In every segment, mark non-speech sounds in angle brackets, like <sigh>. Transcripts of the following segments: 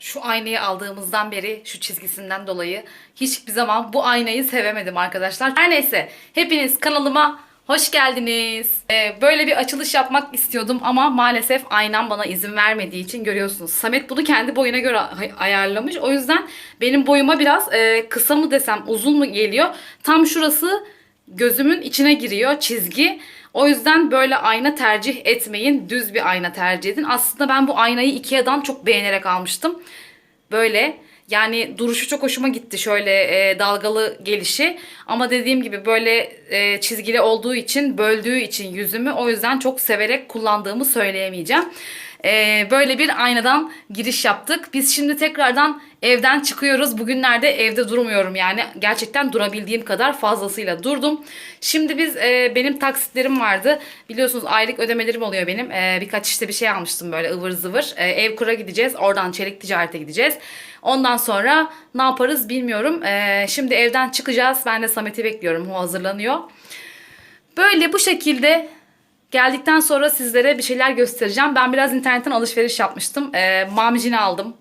Şu aynayı aldığımızdan beri şu çizgisinden dolayı hiçbir zaman bu aynayı sevemedim arkadaşlar. Her neyse hepiniz kanalıma hoş geldiniz. Ee, böyle bir açılış yapmak istiyordum ama maalesef aynam bana izin vermediği için görüyorsunuz. Samet bunu kendi boyuna göre ay- ayarlamış. O yüzden benim boyuma biraz e, kısa mı desem uzun mu geliyor. Tam şurası gözümün içine giriyor çizgi. O yüzden böyle ayna tercih etmeyin. Düz bir ayna tercih edin. Aslında ben bu aynayı Ikea'dan çok beğenerek almıştım. Böyle yani duruşu çok hoşuma gitti şöyle e, dalgalı gelişi. Ama dediğim gibi böyle e, çizgili olduğu için böldüğü için yüzümü o yüzden çok severek kullandığımı söyleyemeyeceğim. E, böyle bir aynadan giriş yaptık. Biz şimdi tekrardan evden çıkıyoruz. Bugünlerde evde durmuyorum yani. Gerçekten durabildiğim kadar fazlasıyla durdum. Şimdi biz e, benim taksitlerim vardı. Biliyorsunuz aylık ödemelerim oluyor benim. E, birkaç işte bir şey almıştım böyle ıvır zıvır. E, ev kura gideceğiz. Oradan çelik ticarete gideceğiz. Ondan sonra ne yaparız bilmiyorum. E, şimdi evden çıkacağız. Ben de Samet'i bekliyorum. O hazırlanıyor. Böyle bu şekilde geldikten sonra sizlere bir şeyler göstereceğim. Ben biraz internetten alışveriş yapmıştım. E, mamicini aldım.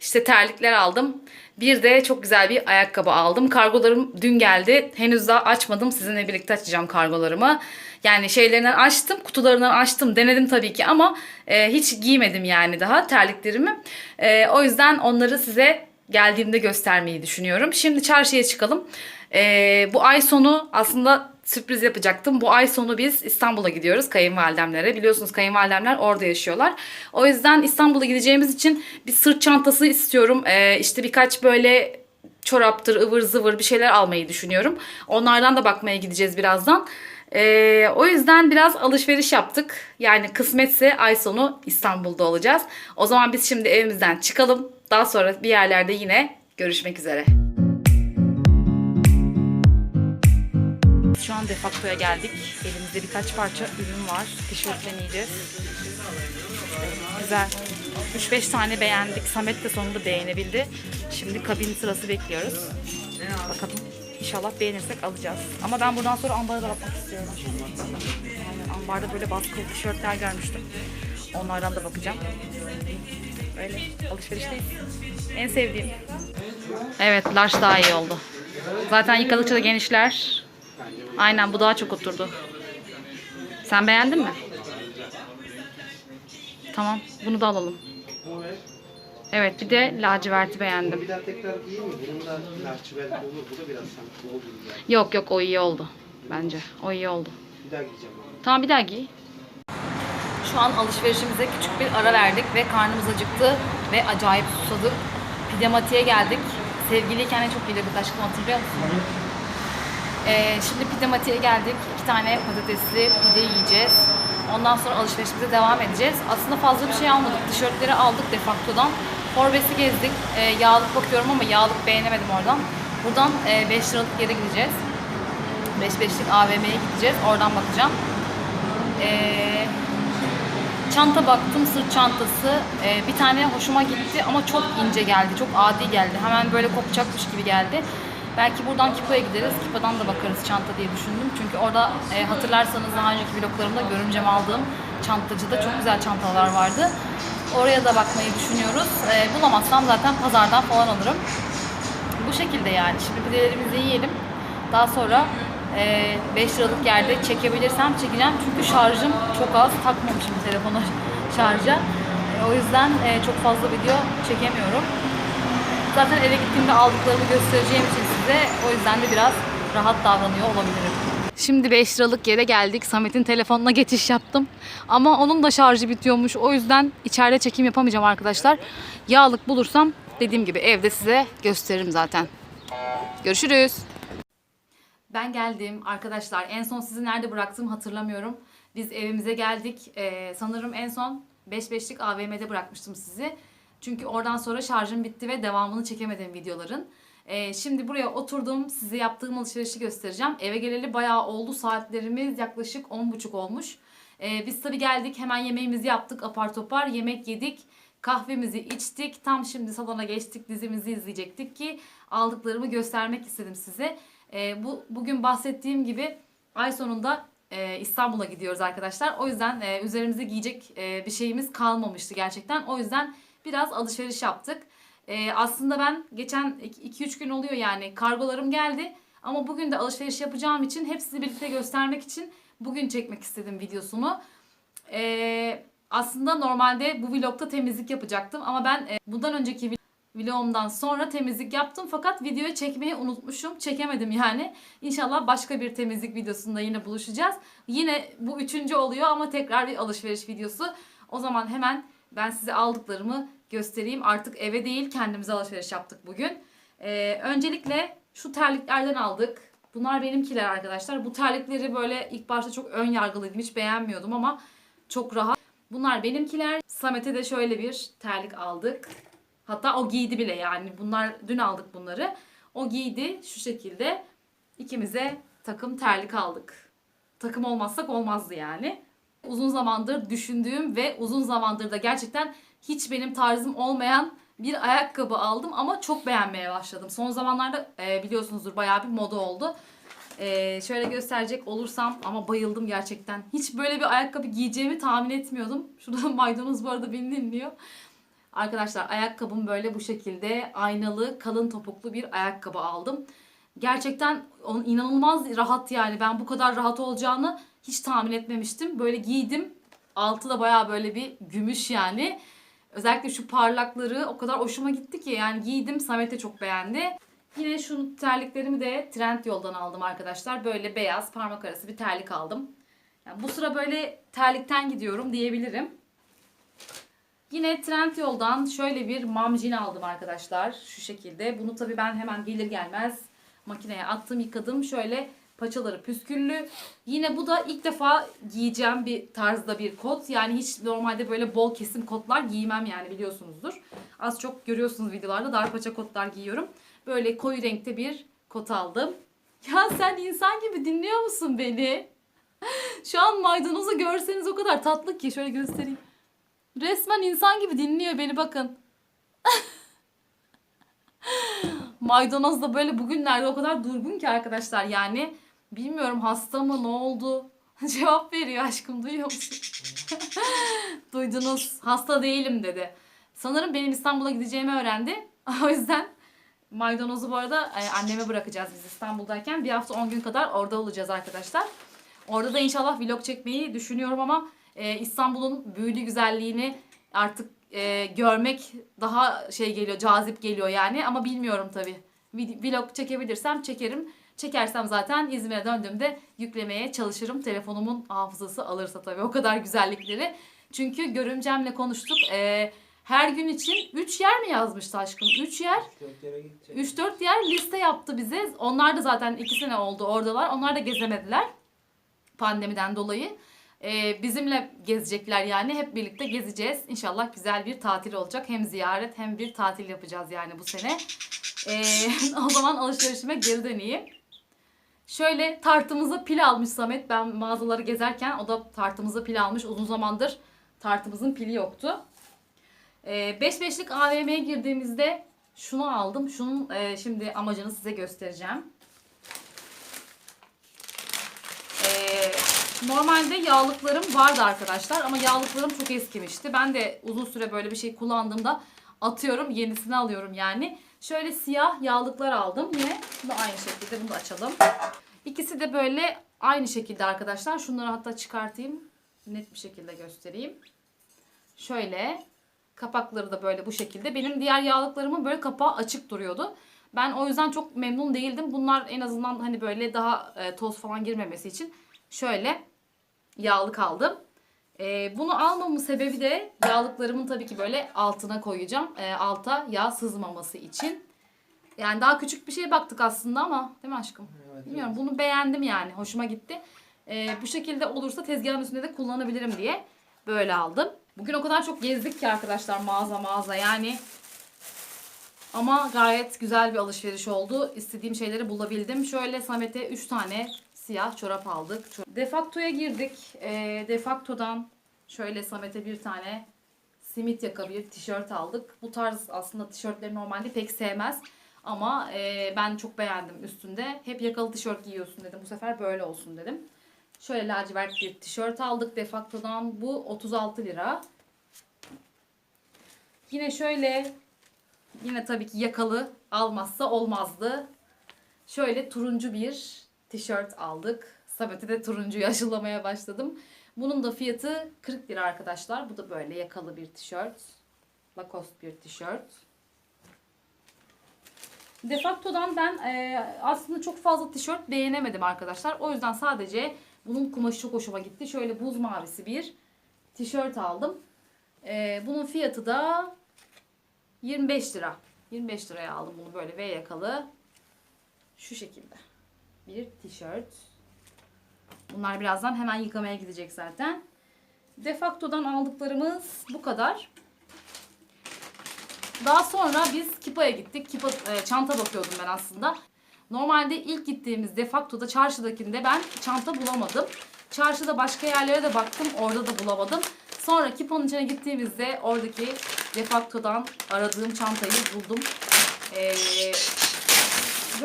İşte terlikler aldım. Bir de çok güzel bir ayakkabı aldım. Kargolarım dün geldi. Henüz daha açmadım. Sizinle birlikte açacağım kargolarımı. Yani şeylerinden açtım, kutularından açtım. Denedim tabii ki ama e, hiç giymedim yani daha terliklerimi. E, o yüzden onları size geldiğimde göstermeyi düşünüyorum. Şimdi çarşıya çıkalım. E, bu ay sonu aslında sürpriz yapacaktım. Bu ay sonu biz İstanbul'a gidiyoruz kayınvalidemlere. Biliyorsunuz kayınvalidemler orada yaşıyorlar. O yüzden İstanbul'a gideceğimiz için bir sırt çantası istiyorum. Ee, işte birkaç böyle çoraptır, ıvır zıvır bir şeyler almayı düşünüyorum. Onlardan da bakmaya gideceğiz birazdan. Ee, o yüzden biraz alışveriş yaptık. Yani kısmetse ay sonu İstanbul'da olacağız. O zaman biz şimdi evimizden çıkalım. Daha sonra bir yerlerde yine görüşmek üzere. Şu an defaktoya geldik. Elimizde birkaç parça ürün var. Tişört deneyeceğiz. Güzel. 3-5 tane beğendik. Samet de sonunda beğenebildi. Şimdi kabin sırası bekliyoruz. Bakalım. İnşallah beğenirsek alacağız. Ama ben buradan sonra ambara da bakmak istiyorum. Aynen ambarda böyle baskılı tişörtler görmüştüm. Onlardan da bakacağım. Öyle alışverişteyiz. En sevdiğim. Evet, large daha iyi oldu. Zaten yıkadıkça da genişler. Aynen bu daha çok oturdu. Sen beğendin mi? Tamam bunu da alalım. Evet bir de laciverti beğendim. Bir daha tekrar giyeyim mi? Bunun da lacivert olur. Bu da biraz sanki bol gibi geldi. Yok yok o iyi oldu bence. O iyi oldu. Bir daha giyeceğim onu. Tamam bir daha giy. Şu an alışverişimize küçük bir ara verdik ve karnımız acıktı ve acayip susadık. Pidematiğe geldik. Sevgiliyken en çok gelirdik aşkım hatırlıyor musun? Ee, şimdi pidematiğe geldik. İki tane patatesli pide yiyeceğiz. Ondan sonra alışverişimize devam edeceğiz. Aslında fazla bir şey almadık. Tişörtleri aldık defaktodan. Forbes'i gezdik. Ee, yağlık bakıyorum ama yağlık beğenemedim oradan. Buradan 5 liralık yere gideceğiz. 5-5'lik AVM'ye gideceğiz. Oradan bakacağım. Ee, çanta baktım sırt çantası. Ee, bir tane hoşuma gitti ama çok ince geldi. Çok adi geldi. Hemen böyle kopacakmış gibi geldi. Belki buradan Kipo'ya gideriz. Kipo'dan da bakarız çanta diye düşündüm. Çünkü orada e, hatırlarsanız daha önceki vloglarımda görümcem aldığım çantacıda çok güzel çantalar vardı. Oraya da bakmayı düşünüyoruz. E, bulamazsam zaten pazardan falan alırım. Bu şekilde yani. Şimdi pidelerimizi yiyelim. Daha sonra 5 liralık yerde çekebilirsem çekeceğim. Çünkü şarjım çok az. Takmamışım telefona <laughs> şarja. E, o yüzden e, çok fazla video çekemiyorum. Zaten eve gittiğimde aldıklarımı göstereceğim için size o yüzden de biraz rahat davranıyor olabilirim. Şimdi 5 liralık yere geldik. Samet'in telefonuna geçiş yaptım. Ama onun da şarjı bitiyormuş. O yüzden içeride çekim yapamayacağım arkadaşlar. Yağlık bulursam dediğim gibi evde size gösteririm zaten. Görüşürüz. Ben geldim arkadaşlar. En son sizi nerede bıraktım hatırlamıyorum. Biz evimize geldik. Ee, sanırım en son 5-5'lik AVM'de bırakmıştım sizi. Çünkü oradan sonra şarjım bitti ve devamını çekemedim videoların. Ee, şimdi buraya oturdum. Size yaptığım alışverişi göstereceğim. Eve geleli bayağı oldu. Saatlerimiz yaklaşık 10.30 olmuş. Ee, biz tabii geldik. Hemen yemeğimizi yaptık apar topar. Yemek yedik. Kahvemizi içtik. Tam şimdi salona geçtik. Dizimizi izleyecektik ki aldıklarımı göstermek istedim size. Ee, bu Bugün bahsettiğim gibi ay sonunda e, İstanbul'a gidiyoruz arkadaşlar. O yüzden e, üzerimize giyecek e, bir şeyimiz kalmamıştı gerçekten. O yüzden biraz alışveriş yaptık. Ee, aslında ben geçen 2-3 gün oluyor yani kargolarım geldi. Ama bugün de alışveriş yapacağım için hepsini birlikte göstermek için bugün çekmek istedim videosunu. Ee, aslında normalde bu vlogda temizlik yapacaktım ama ben e, bundan önceki vlogumdan sonra temizlik yaptım fakat videoyu çekmeyi unutmuşum. Çekemedim yani. İnşallah başka bir temizlik videosunda yine buluşacağız. Yine bu üçüncü oluyor ama tekrar bir alışveriş videosu. O zaman hemen ben size aldıklarımı göstereyim. Artık eve değil kendimize alışveriş yaptık bugün. Ee, öncelikle şu terliklerden aldık. Bunlar benimkiler arkadaşlar. Bu terlikleri böyle ilk başta çok ön yargılıydım. Hiç beğenmiyordum ama çok rahat. Bunlar benimkiler. Samet'e de şöyle bir terlik aldık. Hatta o giydi bile yani. Bunlar dün aldık bunları. O giydi şu şekilde. İkimize takım terlik aldık. Takım olmazsak olmazdı yani. Uzun zamandır düşündüğüm ve uzun zamandır da gerçekten hiç benim tarzım olmayan bir ayakkabı aldım ama çok beğenmeye başladım. Son zamanlarda e, biliyorsunuzdur bayağı bir moda oldu. E, şöyle gösterecek olursam ama bayıldım gerçekten. Hiç böyle bir ayakkabı giyeceğimi tahmin etmiyordum. <laughs> Şurada maydanoz bu arada beni dinliyor. Arkadaşlar ayakkabım böyle bu şekilde aynalı kalın topuklu bir ayakkabı aldım. Gerçekten inanılmaz rahat yani ben bu kadar rahat olacağını hiç tahmin etmemiştim. Böyle giydim. Altı da bayağı böyle bir gümüş yani. Özellikle şu parlakları o kadar hoşuma gitti ki yani giydim Samet de çok beğendi. Yine şu terliklerimi de Trendyol'dan aldım arkadaşlar. Böyle beyaz parmak arası bir terlik aldım. Yani bu sıra böyle terlikten gidiyorum diyebilirim. Yine Trendyol'dan şöyle bir mamjin aldım arkadaşlar. Şu şekilde. Bunu tabii ben hemen gelir gelmez makineye attım yıkadım. Şöyle paçaları püsküllü. Yine bu da ilk defa giyeceğim bir tarzda bir kot. Yani hiç normalde böyle bol kesim kotlar giymem yani biliyorsunuzdur. Az çok görüyorsunuz videolarda dar paça kotlar giyiyorum. Böyle koyu renkte bir kot aldım. <laughs> Ya sen insan gibi dinliyor musun beni? <laughs> Şu an maydanozu görseniz o kadar tatlı ki. Şöyle göstereyim. Resmen insan gibi dinliyor beni bakın. <laughs> Maydanoz da böyle bugünlerde o kadar durgun ki arkadaşlar yani. Bilmiyorum hasta mı ne oldu? <laughs> Cevap veriyor aşkım duyuyor musun? <laughs> Duydunuz hasta değilim dedi. Sanırım benim İstanbul'a gideceğimi öğrendi. <laughs> O yüzden maydanozu bu arada e, anneme bırakacağız biz İstanbul'dayken. Bir hafta 10 gün kadar orada olacağız arkadaşlar. Orada da inşallah vlog çekmeyi düşünüyorum ama e, İstanbul'un büyülü güzelliğini artık e, görmek daha şey geliyor, cazip geliyor yani. Ama bilmiyorum tabii. Vlog çekebilirsem çekerim. Çekersem zaten İzmir'e döndüğümde yüklemeye çalışırım. Telefonumun hafızası alırsa tabii o kadar güzellikleri. Çünkü görümcemle konuştuk. E, her gün için 3 yer mi yazmıştı aşkım? 3 yer. Dört yere gidecek. 3-4 yer liste yaptı bize. Onlar da zaten 2 sene oldu oradalar. Onlar da gezemediler pandemiden dolayı. Ee, bizimle gezecekler yani. Hep birlikte gezeceğiz. İnşallah güzel bir tatil olacak. Hem ziyaret hem bir tatil yapacağız yani bu sene. Ee, <laughs> o zaman alışverişime geri döneyim. Şöyle tartımıza pil almış Samet. Ben mağazaları gezerken o da tartımıza pil almış. Uzun zamandır tartımızın pili yoktu. 5-5'lik AVM'ye girdiğimizde şunu aldım. Şunun e, şimdi amacını size göstereceğim. Ee, normalde yağlıklarım vardı arkadaşlar ama yağlıklarım çok eskimişti. Ben de uzun süre böyle bir şey kullandığımda atıyorum yenisini alıyorum yani. Şöyle siyah yağlıklar aldım yine. Bu da aynı şekilde bunu da açalım. İkisi de böyle aynı şekilde arkadaşlar. Şunları hatta çıkartayım. Net bir şekilde göstereyim. Şöyle kapakları da böyle bu şekilde. Benim diğer yağlıklarımın böyle kapağı açık duruyordu. Ben o yüzden çok memnun değildim. Bunlar en azından hani böyle daha e, toz falan girmemesi için şöyle yağlık aldım. E, bunu almamın sebebi de yağlıklarımın tabii ki böyle altına koyacağım. E, alta yağ sızmaması için. Yani daha küçük bir şeye baktık aslında ama değil mi aşkım? Evet, Bilmiyorum bunu beğendim yani. Hoşuma gitti. E, bu şekilde olursa tezgahın üstünde de kullanabilirim diye böyle aldım. Bugün o kadar çok gezdik ki arkadaşlar mağaza mağaza yani. Ama gayet güzel bir alışveriş oldu. İstediğim şeyleri bulabildim. Şöyle Samet'e 3 tane siyah çorap aldık. Defakto'ya girdik. E, Defakto'dan şöyle Samet'e bir tane simit yaka bir tişört aldık. Bu tarz aslında tişörtleri normalde pek sevmez. Ama e, ben çok beğendim üstünde. Hep yakalı tişört giyiyorsun dedim. Bu sefer böyle olsun dedim. Şöyle lacivert bir tişört aldık Defakto'dan. Bu 36 lira. Yine şöyle yine tabii ki yakalı almazsa olmazdı. Şöyle turuncu bir tişört aldık. Samet'e de turuncuyu aşılamaya başladım. Bunun da fiyatı 40 lira arkadaşlar. Bu da böyle yakalı bir tişört. Lacoste bir tişört. Defacto'dan ben e, aslında çok fazla tişört beğenemedim arkadaşlar. O yüzden sadece bunun kumaşı çok hoşuma gitti. Şöyle buz mavisi bir tişört aldım. E, bunun fiyatı da 25 lira. 25 liraya aldım bunu böyle V yakalı. Şu şekilde. Bir tişört. Bunlar birazdan hemen yıkamaya gidecek zaten. Defacto'dan aldıklarımız bu kadar. Daha sonra biz Kipa'ya gittik. Kipa e, çanta bakıyordum ben aslında. Normalde ilk gittiğimiz Defacto'da çarşıdakinde ben çanta bulamadım. Çarşıda başka yerlere de baktım. Orada da bulamadım. Sonra Kipa'nın içine gittiğimizde oradaki Defacto'dan aradığım çantayı buldum. Ee,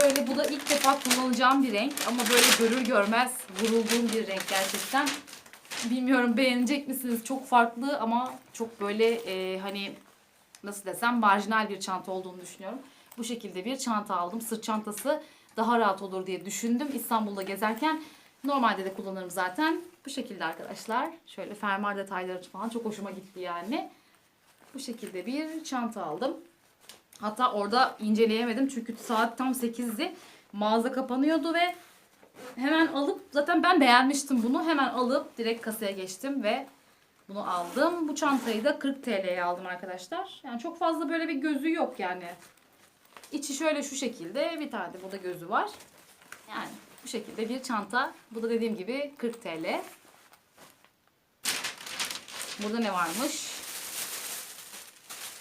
böyle bu da ilk defa kullanacağım bir renk. Ama böyle görür görmez vurulduğum bir renk gerçekten. Bilmiyorum beğenecek misiniz? Çok farklı ama çok böyle e, hani nasıl desem marjinal bir çanta olduğunu düşünüyorum. Bu şekilde bir çanta aldım. Sırt çantası daha rahat olur diye düşündüm İstanbul'da gezerken. Normalde de kullanırım zaten. Bu şekilde arkadaşlar. Şöyle fermuar detayları falan çok hoşuma gitti yani. Bu şekilde bir çanta aldım. Hatta orada inceleyemedim çünkü saat tam 8'di. Mağaza kapanıyordu ve hemen alıp zaten ben beğenmiştim bunu. Hemen alıp direkt kasaya geçtim ve bunu aldım. Bu çantayı da 40 TL'ye aldım arkadaşlar. Yani çok fazla böyle bir gözü yok yani. İçi şöyle şu şekilde. Bir tane de burada gözü var. Yani bu şekilde bir çanta. Bu da dediğim gibi 40 TL. Burada ne varmış?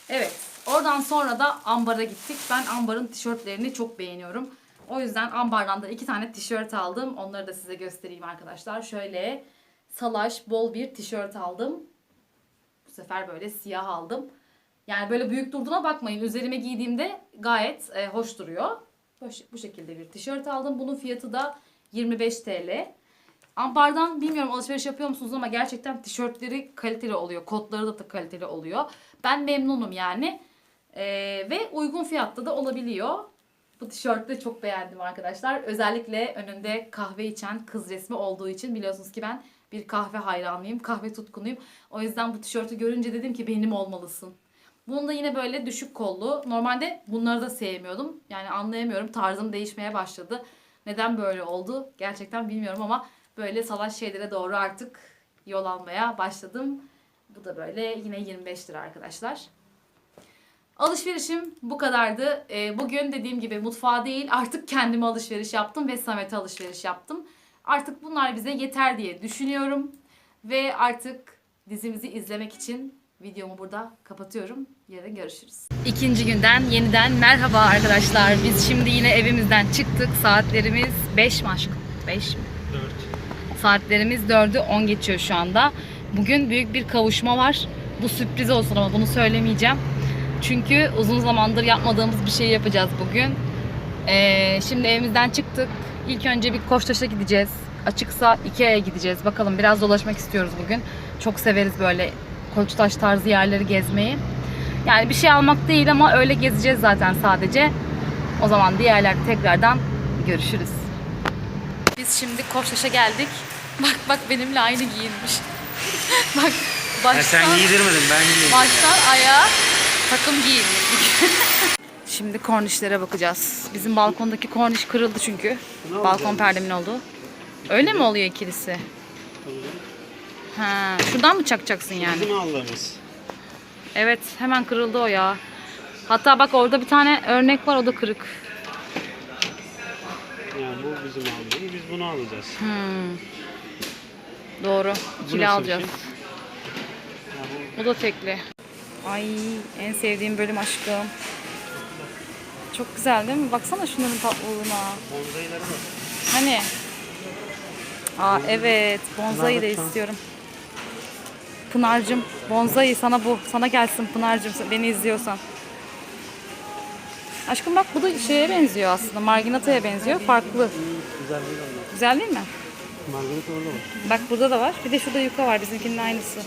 Evet. Oradan sonra da ambara gittik. Ben ambarın tişörtlerini çok beğeniyorum. O yüzden ambardan da iki tane tişört aldım. Onları da size göstereyim arkadaşlar. Şöyle salaş bol bir tişört aldım. Bu sefer böyle siyah aldım. Yani böyle büyük durduğuna bakmayın. Üzerime giydiğimde gayet e, hoş duruyor. Bu, şekilde bir tişört aldım. Bunun fiyatı da 25 TL. Ambardan bilmiyorum alışveriş yapıyor musunuz ama gerçekten tişörtleri kaliteli oluyor. Kotları da kaliteli oluyor. Ben memnunum yani. Ee, ve uygun fiyatta da olabiliyor. Bu tişörtü de çok beğendim arkadaşlar. Özellikle önünde kahve içen kız resmi olduğu için biliyorsunuz ki ben bir kahve hayranıyım. Kahve tutkunuyum. O yüzden bu tişörtü görünce dedim ki benim olmalısın. Bunun da yine böyle düşük kollu. Normalde bunları da sevmiyordum. Yani anlayamıyorum. Tarzım değişmeye başladı. Neden böyle oldu? Gerçekten bilmiyorum ama böyle salaş şeylere doğru artık yol almaya başladım. Bu da böyle yine 25 lira arkadaşlar. Alışverişim bu kadardı. Ee, bugün dediğim gibi mutfağa değil artık kendime alışveriş yaptım ve Samet'e alışveriş yaptım. Artık bunlar bize yeter diye düşünüyorum. Ve artık dizimizi izlemek için videomu burada kapatıyorum. Yarın görüşürüz. İkinci günden yeniden merhaba arkadaşlar. Biz şimdi yine evimizden çıktık. Saatlerimiz 5 mi aşkım? 5 mi? 4. Saatlerimiz 4'ü 10 geçiyor şu anda. Bugün büyük bir kavuşma var. Bu sürpriz olsun ama bunu söylemeyeceğim. Çünkü uzun zamandır yapmadığımız bir şey yapacağız bugün. Ee, şimdi evimizden çıktık. İlk önce bir Koçtaş'a gideceğiz. Açıksa Ikea'ya gideceğiz. Bakalım biraz dolaşmak istiyoruz bugün. Çok severiz böyle Koçtaş tarzı yerleri gezmeyi. Yani bir şey almak değil ama öyle gezeceğiz zaten sadece. O zaman diğerlerde tekrardan görüşürüz. Biz şimdi Koçtaş'a geldik. Bak bak benimle aynı giyinmiş. <laughs> bak baştan, sen giydirmedin ben giydirdim. baştan ayağa takım giyindik. <laughs> şimdi kornişlere bakacağız. Bizim balkondaki korniş kırıldı çünkü. Balkon perdemin oldu. Öyle mi oluyor ikilisi? Ha, şuradan mı çakacaksın yani? Bizim aldığımız. Evet hemen kırıldı o ya. Hatta bak orada bir tane örnek var o da kırık. Yani bu bizim aldığımız. Biz bunu alacağız. Hmm. Doğru. Nasıl alacağız. şey? Bu da tekli. Ay en sevdiğim bölüm aşkım. Çok güzel değil mi? Baksana şunların tatlılığına. bonzailara bak. Hani? Aa evet. Bonzai de istiyorum. Pınar'cığım bonzai sana bu. Sana gelsin Pınar'cığım sen- beni izliyorsan. Aşkım bak bu da şeye benziyor aslında. Marginata'ya benziyor. Farklı. Güzel değil onlar. Güzel değil mi? Margaret orada var. Bak burada da var. Bir de şurada yuka var. Bizimkinin aynısı.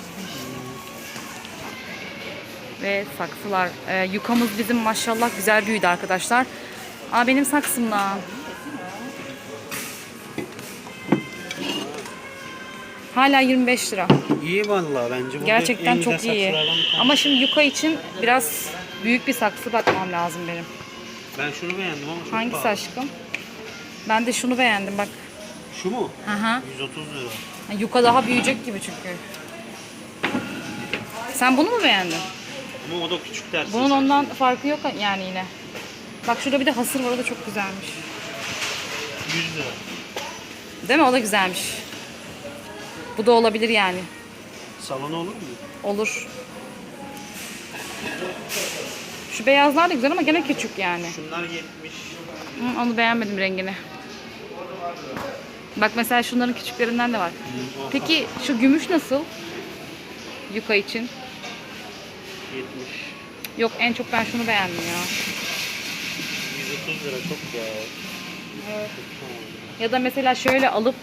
Ve saksılar. Ee, yukamız bizim maşallah güzel büyüdü arkadaşlar. Aa benim saksımla. Hala 25 lira. İyi vallahi bence. Gerçekten en çok iyi. Ama şimdi yuka için biraz büyük bir saksı bakmam lazım benim. Ben şunu beğendim ama çok Hangisi pahalı. aşkım? Ben de şunu beğendim bak. Şu mu? Hı hı. 130 lira. Yuka daha büyüyecek gibi çünkü. Sen bunu mu beğendin? Ama o da küçük dersin. Bunun sen. ondan farkı yok yani yine. Bak şurada bir de hasır var o da çok güzelmiş. 100 lira. Değil mi? O da güzelmiş. Bu da olabilir yani. Salona olur mu? Olur. Şu beyazlar da güzel ama gene küçük yani. Şunlar 70. Hı, onu beğenmedim rengini. Bak mesela şunların küçüklerinden de var. Peki şu gümüş nasıl? Yuka için. 70. Yok en çok ben şunu beğendim ya. 130 lira çok ya. Ya da mesela şöyle alıp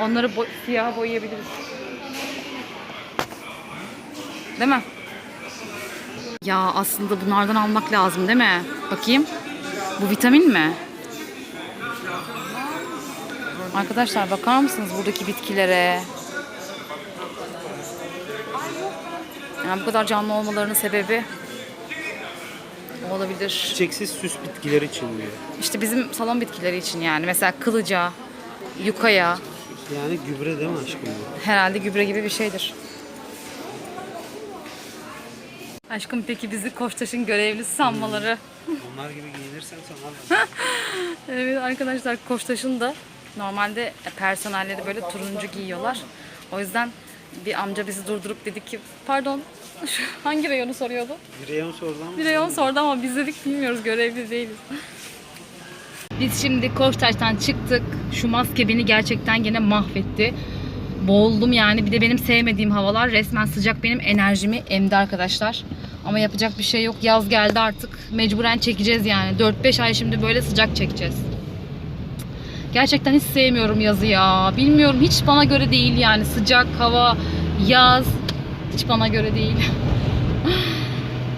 onları bo- siyaha boyayabiliriz. Değil mi? Ya aslında bunlardan almak lazım değil mi? Bakayım. Bu vitamin mi? Arkadaşlar bakar mısınız buradaki bitkilere? Yani bu kadar canlı olmalarının sebebi olabilir. Çiçeksiz süs bitkileri için diyor. İşte bizim salon bitkileri için yani. Mesela kılıca, yukaya Yani gübre değil mi aşkım bu? herhalde gübre gibi bir şeydir. Aşkım peki bizi Koçtaş'ın görevlisi sanmaları. Onlar gibi giyinirsen sana <laughs> Evet arkadaşlar Koçtaş'ın da normalde personelleri böyle turuncu giyiyorlar. O yüzden bir amca bizi durdurup dedi ki pardon <laughs> hangi reyonu soruyordu? bir reyon sorulan mı? Bir reyon sordu ama biz dedik bilmiyoruz görevli değiliz. <laughs> Biz şimdi Koçtaş'tan çıktık. Şu maske beni gerçekten gene mahvetti. Boğuldum yani. Bir de benim sevmediğim havalar resmen sıcak benim enerjimi emdi arkadaşlar. Ama yapacak bir şey yok. Yaz geldi artık. Mecburen çekeceğiz yani. 4-5 ay şimdi böyle sıcak çekeceğiz. Gerçekten hiç sevmiyorum yazı ya. Bilmiyorum hiç bana göre değil yani. Sıcak hava, yaz hiç bana göre değil. <laughs>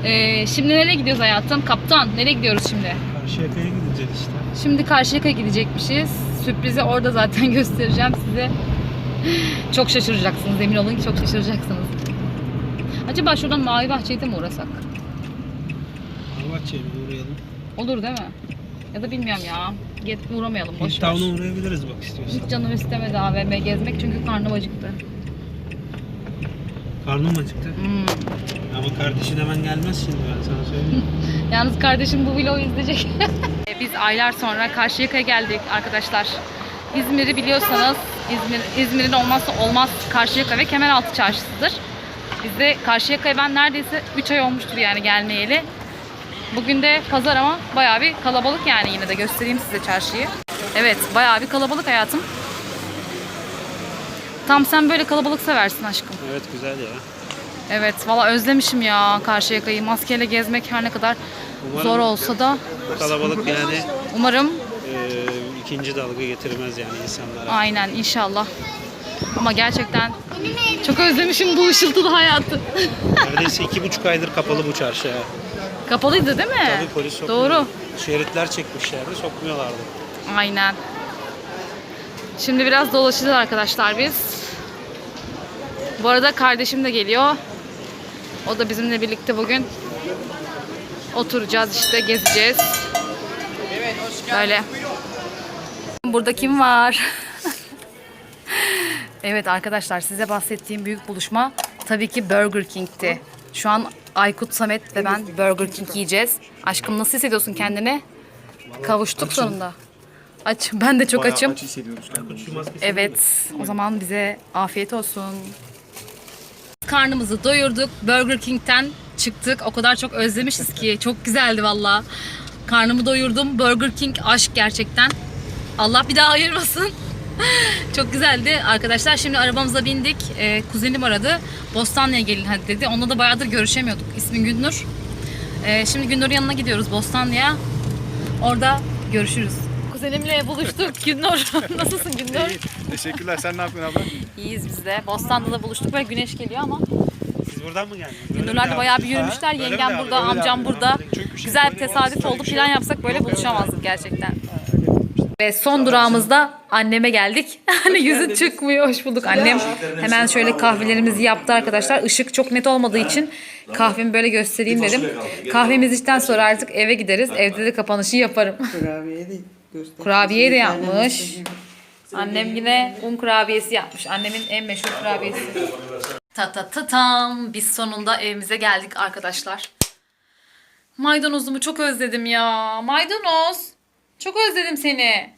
Ee, şimdi nereye gidiyoruz hayatım? Kaptan nereye gidiyoruz şimdi? Karşıyaka'ya gideceğiz işte. Şimdi Karşıyaka'ya gidecekmişiz. Sürprizi orada zaten <laughs> göstereceğim size. Çok şaşıracaksınız. Emin olun ki çok şaşıracaksınız. Acaba şuradan Mavi Bahçe'ye de mi uğrasak? Arvatçı'ya bir uğrayalım. Olur değil mi? Ya da bilmiyorum ya. Git uğramayalım boş ver. Uğrayabiliriz bak istiyorsan. Hiç canım istemedi AVM gezmek çünkü karnım acıktı. Karnım acıktı. Hmm. Ama kardeşin hemen gelmez şimdi ben sana söyleyeyim. <laughs> Yalnız kardeşim bu vlogu izleyecek. <laughs> Biz aylar sonra Karşıyaka'ya geldik arkadaşlar. İzmir'i biliyorsanız İzmir İzmir'in olmazsa olmaz Karşıyaka ve Kemeraltı Çarşısı'dır. Biz de Karşıyaka'ya ben neredeyse 3 ay olmuştur yani gelmeyeli. Bugün de pazar ama bayağı bir kalabalık yani yine de göstereyim size çarşıyı. Evet bayağı bir kalabalık hayatım. Tam sen böyle kalabalık seversin aşkım. evet güzel ya. Evet valla özlemişim ya Karşıyaka'yı. Maskeyle gezmek her ne kadar Umarım- zor olsa da Bu kalabalık yani umarım e, ikinci dalga getirmez yani insanlara. aynen inşallah. Ama gerçekten çok özlemişim bu ışıltılı hayatı. Neredeyse iki buçuk aydır kapalı bu çarşı ya. Kapalıydı değil mi? Tabii polis sokmuyor. Doğru. Şeritler çekmişlerdi sokmuyorlardı. Aynen. Şimdi biraz dolaşacağız arkadaşlar biz. Bu arada kardeşim de geliyor. O da bizimle birlikte bugün oturacağız işte gezeceğiz. Böyle. Burada kim var? <laughs> evet arkadaşlar size bahsettiğim büyük buluşma tabii ki Burger King'ti. Şu an Aykut Samet ve ben Burger King yiyeceğiz. Aşkım nasıl hissediyorsun kendini? Kavuştuk sonunda. Aç. Ben de çok açım. Aç hissediyoruz kendimizi. Evet. O zaman bize afiyet olsun. Karnımızı doyurduk. Burger King'ten çıktık. O kadar çok özlemişiz ki. Çok güzeldi valla. Karnımı doyurdum. Burger King aşk gerçekten. Allah bir daha ayırmasın. <laughs> çok güzeldi arkadaşlar. Şimdi arabamıza bindik. Ee, kuzenim aradı. Bostanlı'ya gelin hadi dedi. Onunla da bayağıdır görüşemiyorduk. İsmi Günnur. Ee, şimdi Günnur'un yanına gidiyoruz Bostanlı'ya. Orada görüşürüz. Kuzenimle buluştuk. Günnur. <laughs> Nasılsın Günnur? İyi. Teşekkürler. Sen ne yapıyorsun abla? İyiyiz biz de. Bostan'da da buluştuk. Böyle güneş geliyor ama Siz buradan mı geldiniz? Böyle Gündürler de bayağı bir yürümüşler. Ha? Böyle mi Yengem devam burada, ediyoruz? amcam burada. devam ediyoruz. Çünkü Güzel bir tesadüf oldu. Plan şey- yapsak böyle buluşamazdık gerçekten. Ve son durağımızda anneme geldik. <laughs> Hani yüzü çıkmıyor. Hoş bulduk. Annem hemen şöyle kahvelerimizi yaptı arkadaşlar. Işık çok net olmadığı için kahvemi böyle göstereyim dedim. Kahvemizi içten sonra artık eve gideriz. Evde de kapanışı yaparım. Kurabiye de göster. Kurabiye de yapmış. mesajı. Annem yine un kurabiyesi yapmış. Annemin en meşhur kurabiyesi. Ta ta ta tam. Biz sonunda evimize geldik arkadaşlar. Maydanozumu çok özledim ya. Maydanoz. Çok özledim seni.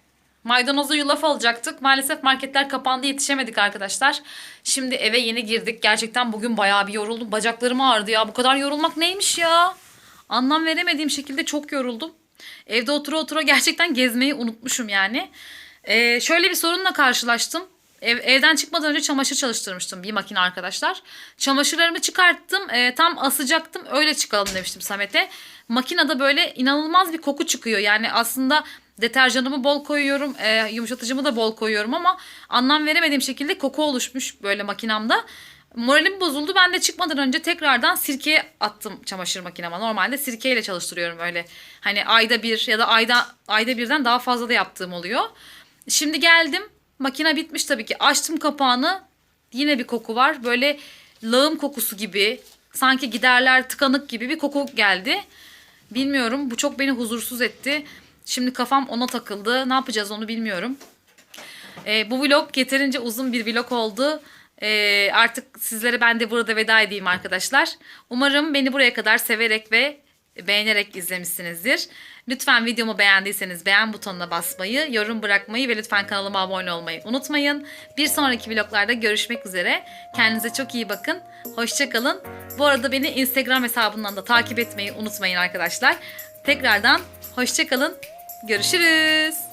Maydanozu yulaf alacaktık. Maalesef marketler kapandı yetişemedik arkadaşlar. Şimdi eve yeni girdik. Gerçekten bugün bayağı bir yoruldum. Bacaklarım ağrıdı ya. Bu kadar yorulmak neymiş ya? Anlam veremediğim şekilde çok yoruldum. Evde otura otura <laughs> gerçekten gezmeyi unutmuşum yani. Ee, şöyle bir sorunla karşılaştım. Ev, evden çıkmadan önce çamaşır çalıştırmıştım bir makine arkadaşlar. Çamaşırlarımı çıkarttım. e, tam asacaktım. Öyle çıkalım demiştim Samet'e. Makinede böyle inanılmaz bir koku çıkıyor. Yani aslında deterjanımı bol koyuyorum. e, yumuşatıcımı da bol koyuyorum ama anlam veremediğim şekilde koku oluşmuş böyle makinamda. Moralim bozuldu. Ben de çıkmadan önce tekrardan sirkeye attım çamaşır makinama. Normalde sirkeyle çalıştırıyorum öyle. Hani ayda bir ya da ayda ayda birden daha fazla da yaptığım oluyor. Şimdi geldim. Makine bitmiş tabii ki. Açtım kapağını. Yine bir koku var. Böyle lağım kokusu gibi. Sanki giderler tıkanık gibi bir koku geldi. Bilmiyorum. Bu çok beni huzursuz etti. Şimdi kafam ona takıldı. Ne yapacağız onu bilmiyorum. Ee, bu vlog yeterince uzun bir vlog oldu. Ee, artık sizlere ben de burada veda edeyim arkadaşlar. Umarım beni buraya kadar severek ve beğenerek izlemişsinizdir. Lütfen videomu beğendiyseniz beğen butonuna basmayı, yorum bırakmayı ve lütfen kanalıma abone olmayı unutmayın. Bir sonraki vloglarda görüşmek üzere. Kendinize çok iyi bakın. Hoşçakalın. Bu arada beni Instagram hesabından da takip etmeyi unutmayın arkadaşlar. Tekrardan hoşçakalın. Görüşürüz.